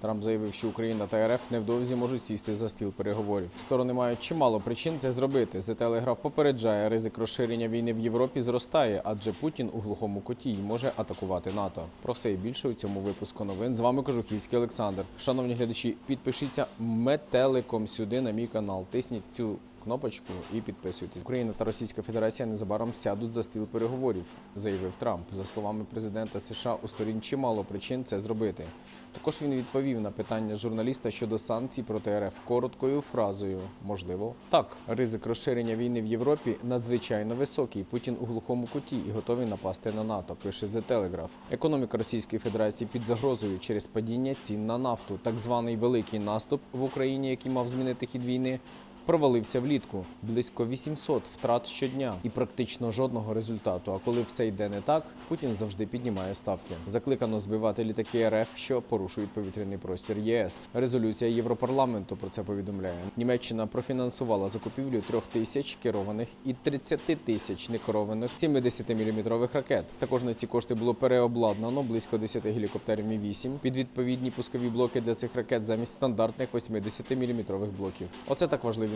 Трамп заявив, що Україна та РФ невдовзі можуть сісти за стіл переговорів. Сторони мають чимало причин це зробити. The Telegraph попереджає, ризик розширення війни в Європі зростає, адже Путін у глухому коті й може атакувати НАТО. Про все і більше у цьому випуску новин. З вами Кожухівський Олександр. Шановні глядачі, підпишіться метеликом сюди на мій канал. Тисніть цю кнопочку і підписуйтесь. Україна та Російська Федерація незабаром сядуть за стіл переговорів, заявив Трамп. За словами президента США, у сторін чимало причин це зробити. Також він відповів на питання журналіста щодо санкцій проти РФ короткою фразою можливо так. Ризик розширення війни в Європі надзвичайно високий. Путін у глухому куті і готовий напасти на НАТО. Пише The Telegraph. Економіка Російської Федерації під загрозою через падіння цін на нафту. Так званий великий наступ в Україні, який мав змінити хід війни, провалився влітку. Близько 800 втрат щодня і практично жодного результату. А коли все йде не так, Путін завжди піднімає ставки. Закликано збивати літаки РФ, що порушують повітряний простір єС. Резолюція Європарламенту про це повідомляє. Німеччина профінансувала закупівлю трьох тисяч керованих і 30 тисяч некерованих 70-мм ракет. Також на ці кошти було переобладнано близько 10 гелікоптерів Мі-8 під відповідні пускові блоки для цих ракет замість стандартних 80-мм блоків. Оце так важливі